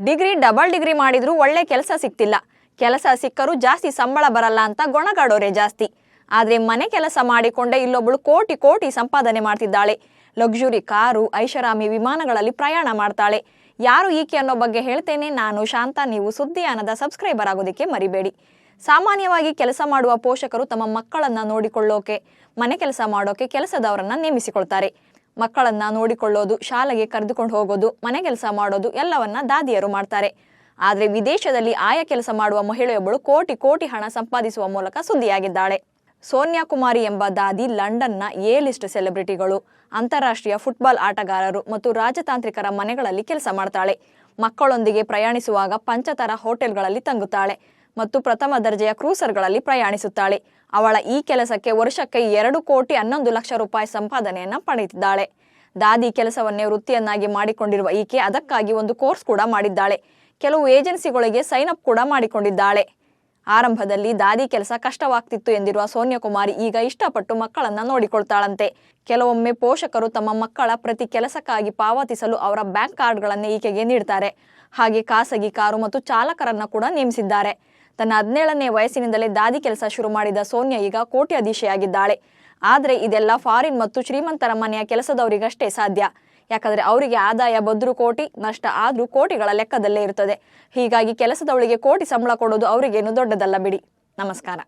Degree, double degree ಮಾಡಿದರೂ ಒಳ್ಳೆ ಕೆಲಸ ಸಿಗ್ತಿಲ್ಲ. ಕೆಲಸ ಸಿಕ್ಕರೂ ಜಾಸ್ತಿ ಸಂಬಳ ಬರಲ್ಲ ಅಂತ ಗೊಣಗಾಡೋರೆ ಜಾಸ್ತಿ. ಆದರೆ ಮನೆ ಕೆಲಸ ಮಾಡಿಕೊಂಡೇ ಇಲ್ಲೊಬ್ಬಳು ಕೋಟಿ ಕೋಟಿ ಸಂಪಾದನೆ ಮಾಡ್ತಿದ್ದಾಳೆ. ಲಕ್ಸುರಿ ಕಾರು, ಐಷಾರಾಮಿ ವಿಮಾನಗಳಲ್ಲಿ ಪ್ರಯಾಣ ಮಾಡ್ತಾಳೆ. ಯಾರು ಈಕೆ ಅನ್ನೋ ಬಗ್ಗೆ ಹೇಳ್ತೇನೆ ನಾನು ಶಾಂತ. ನೀವು ಸುದ್ದಿಯಾನದ ಸಬ್ಸ್ಕ್ರೈಬರ್ ಆಗೋದಕ್ಕೆ ಮರಿಬೇಡಿ. ಸಾಮಾನ್ಯವಾಗಿ ಕೆಲಸ ಮಾಡುವ ಪೋಷಕರು ತಮ್ಮ ಮಕ್ಕಳನ್ನ ನೋಡಿಕೊಳ್ಳೋಕೆ, ಮನೆ ಕೆಲಸ ಮಾಡೋಕೆ, ಕೆಲಸದವರನ್ನ ನೇಮಿಸಿಕೊಳ್ತಾರೆ. ಮಕ್ಕಳನ್ನ ನೋಡಿಕೊಳ್ಳೋದು, ಶಾಲೆಗೆ ಕರೆದುಕೊಂಡು ಹೋಗೋದು, ಮನೆ ಕೆಲಸ ಮಾಡೋದು ಎಲ್ಲವನ್ನ ದಾದಿಯರು ಮಾಡ್ತಾರೆ. ಆದರೆ ವಿದೇಶದಲ್ಲಿ ಆಯಾ ಕೆಲಸ ಮಾಡುವ ಮಹಿಳೆಯೊಬ್ಬಳು ಕೋಟಿ ಕೋಟಿ ಹಣ ಸಂಪಾದಿಸುವ ಮೂಲಕ ಸುದ್ದಿಯಾಗಿದ್ದಾಳೆ. ಸೋನಿಯಾ ಕುಮಾರಿ ಎಂಬ ದಾದಿ ಲಂಡನ್ನ ಎ ಲಿಸ್ಟ್ ಸೆಲೆಬ್ರಿಟಿಗಳು, ಅಂತಾರಾಷ್ಟ್ರೀಯ ಫುಟ್ಬಾಲ್ ಆಟಗಾರರು ಮತ್ತು ರಾಜತಾಂತ್ರಿಕರ ಮನೆಗಳಲ್ಲಿ ಕೆಲಸ ಮಾಡ್ತಾಳೆ. ಮಕ್ಕಳೊಂದಿಗೆ ಪ್ರಯಾಣಿಸುವಾಗ ಪಂಚತರ ಹೋಟೆಲ್ಗಳಲ್ಲಿ ತಂಗುತ್ತಾಳೆ. ಮತ್ತು ಪ್ರಥಮ ದರ್ಜೆಯ ಕ್ರೂಸರ್ಗಳಲ್ಲಿ ಪ್ರಯಾಣಿಸುತ್ತಾಳೆ. ಅವಳ ಈ ಕೆಲಸಕ್ಕೆ ವರ್ಷಕ್ಕೆ ಎರಡು ಕೋಟಿ ಹನ್ನೊಂದು ಲಕ್ಷ ರೂಪಾಯಿ ಸಂಪಾದನೆಯನ್ನು ಪಡೆದಿದ್ದಾಳೆ ದಾದಿ ಕೆಲಸವನ್ನೇ ವೃತ್ತಿಯನ್ನಾಗಿ ಮಾಡಿಕೊಂಡಿರುವ ಈಕೆ ಅದಕ್ಕಾಗಿ ಒಂದು ಕೋರ್ಸ್ ಕೂಡ ಮಾಡಿದ್ದಾಳೆ. ಕೆಲವು ಏಜೆನ್ಸಿಗಳಿಗೆ ಸೈನ್ ಅಪ್ ಕೂಡ ಮಾಡಿಕೊಂಡಿದ್ದಾಳೆ. ಆರಂಭದಲ್ಲಿ ದಾದಿ ಕೆಲಸ ಕಷ್ಟವಾಗ್ತಿತ್ತು ಎಂದಿರುವ ಸೋನಿಯಾ ಕುಮಾರಿ ಈಗ ಇಷ್ಟಪಟ್ಟು ಮಕ್ಕಳನ್ನ ನೋಡಿಕೊಳ್ತಾಳಂತೆ. ಕೆಲವೊಮ್ಮೆ ಪೋಷಕರು ತಮ್ಮ ಮಕ್ಕಳ ಪ್ರತಿ ಕೆಲಸಕ್ಕಾಗಿ ಪಾವತಿಸಲು ಅವರ ಬ್ಯಾಂಕ್ ಕಾರ್ಡ್ಗಳನ್ನು ಈಕೆಗೆ ನೀಡ್ತಾರೆ. ಹಾಗೆ ಖಾಸಗಿ ಕಾರು ಮತ್ತು ಚಾಲಕರನ್ನ ಕೂಡ ನೇಮಿಸಿದ್ದಾರೆ. ತನ್ನ ಹದಿನೇಳನೇ ವಯಸ್ಸಿನಿಂದಲೇ ದಾದಿ ಕೆಲಸ ಶುರು ಮಾಡಿದ ಸೋನಿಯಾ ಈಗ ಕೋಟಿ ಅಧೀಶೆಯಾಗಿದ್ದಾಳೆ ಆದರೆ ಇದೆಲ್ಲ ಫಾರಿನ್ ಮತ್ತು ಶ್ರೀಮಂತರ ಮನೆಯ ಕೆಲಸದವರಿಗಷ್ಟೇ ಸಾಧ್ಯ. ಯಾಕಂದ್ರೆ ಅವರಿಗೆ ಆದಾಯ ಬದ್ರು ಕೋಟಿ, ನಷ್ಟ ಆದ್ರೂ ಕೋಟಿಗಳ ಲೆಕ್ಕದಲ್ಲೇ ಇರುತ್ತದೆ ಹೀಗಾಗಿ ಕೆಲಸದವಳಿಗೆ ಕೋಟಿ ಸಂಬಳ ಕೊಡೋದು ಅವರಿಗೇನು ದೊಡ್ಡದಲ್ಲ ಬಿಡಿ. ನಮಸ್ಕಾರ.